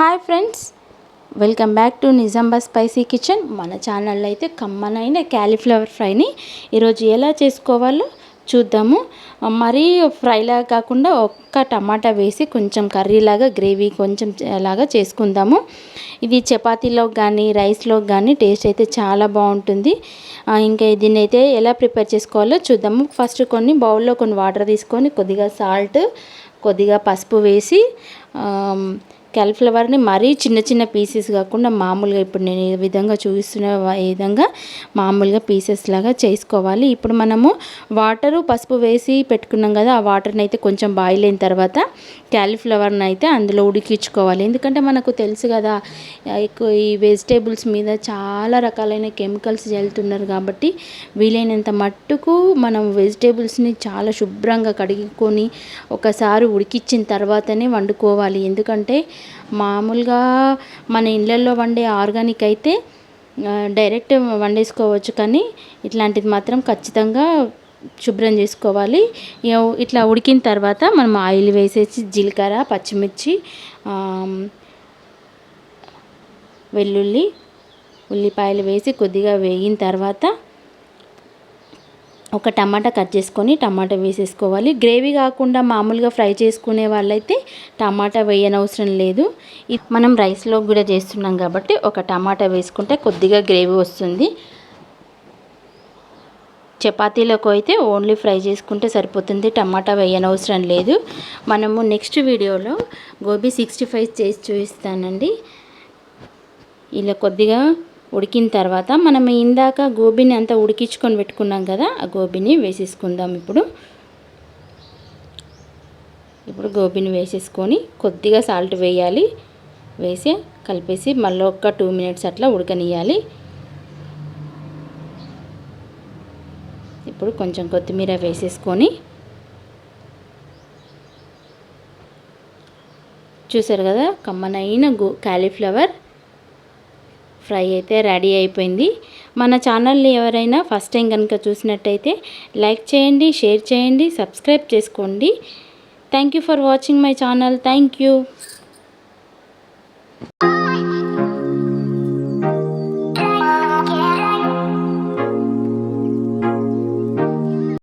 Hi friends welcome back to Nizamba spicy kitchen మన ఛానల్లో అయితే కమ్మనైన క్యాలీఫ్లవర్ ఫ్రైని ఈరోజు ఎలా చేసుకోవాలో చూద్దాము. మరీ ఫ్రైలా కాకుండా ఒక్క టమాటా వేసి కొంచెం కర్రీలాగా గ్రేవీ కొంచెం లాగా చేసుకుందాము. ఇది చపాతీలో కానీ రైస్లో కానీ టేస్ట్ అయితే చాలా బాగుంటుంది. ఇంకా దీన్ని అయితే ఎలా ప్రిపేర్ చేసుకోవాలో చూద్దాము. ఫస్ట్ కొన్ని బౌల్లో కొన్ని వాటర్ తీసుకొని కొద్దిగా సాల్ట్ కొద్దిగా పసుపు వేసి క్యాలిఫ్లవర్ని మరీ చిన్న చిన్న పీసెస్ కాకుండా మామూలుగా ఇప్పుడు నేను ఏ విధంగా చూపిస్తున్న విధంగా మామూలుగా పీసెస్ లాగా చేసుకోవాలి. ఇప్పుడు మనము వాటరు పసుపు వేసి పెట్టుకున్నాం కదా ఆ వాటర్ని అయితే కొంచెం బాయిల్ అయిన తర్వాత క్యాలీఫ్లవర్ని అయితే అందులో ఉడికించుకోవాలి. ఎందుకంటే మనకు తెలుసు కదా ఎక్కువ ఈ వెజిటేబుల్స్ మీద చాలా రకాలైన కెమికల్స్ చల్లుతున్నారు కాబట్టి వీలైనంత మట్టుకు మనం వెజిటేబుల్స్ని చాలా శుభ్రంగా కడుగుకొని ఒకసారి ఉడికించిన తర్వాతనే వండుకోవాలి. ఎందుకంటే మామూలుగా మన ఇళ్ళల్లో వండే ఆర్గానిక్ అయితే డైరెక్ట్ వండేసుకోవచ్చు కానీ ఇట్లాంటిది మాత్రం ఖచ్చితంగా శుభ్రం చేసుకోవాలి. ఇట్లా ఉడికిన తర్వాత మనం ఆయిల్ వేసేసి జీలకర్ర పచ్చిమిర్చి వెల్లుల్లి ఉల్లిపాయలు వేసి కొద్దిగా వేగిన తర్వాత ఒక టమాటా కట్ చేసుకొని టమాటా వేసేసుకోవాలి. గ్రేవీ కాకుండా మామూలుగా ఫ్రై చేసుకునే వాళ్ళైతే టమాటా వేయనవసరం లేదు. మనం రైస్లో కూడా చేస్తున్నాం కాబట్టి ఒక టమాటా వేసుకుంటే కొద్దిగా గ్రేవీ వస్తుంది. చపాతీలకు అయితే ఓన్లీ ఫ్రై చేసుకుంటే సరిపోతుంది. టమాటా వేయనవసరం లేదు. మనము నెక్స్ట్ వీడియోలో గోబీ సిక్స్టీ ఫైవ్ చేసి చూపిస్తానండి. ఇలా కొద్దిగా ఉడికిన తర్వాత మనం ఇందాక గోబీని అంతా ఉడికించుకొని పెట్టుకున్నాం కదా ఆ గోబీని వేసేసుకుందాం ఇప్పుడు. ఇప్పుడు గోబీని వేసేసుకొని కొద్దిగా సాల్ట్ వేయాలి. వేసి కలిపేసి మళ్ళీ ఒక టూ మినిట్స్ అట్లా ఉడకనియాలి ఇప్పుడు కొంచెం కొత్తిమీర వేసేసుకొని చూసారు కదా కమ్మనైన గో కాలీఫ్లవర్ ఫ్రై అయితే రెడీ అయిపోయింది. మన ఛానల్ని ఎవరైనా ఫస్ట్ టైం కనుక చూసినట్టయితే లైక్ చేయండి షేర్ చేయండి సబ్స్క్రైబ్ చేసుకోండి. Thank you for watching my channel. Thank you.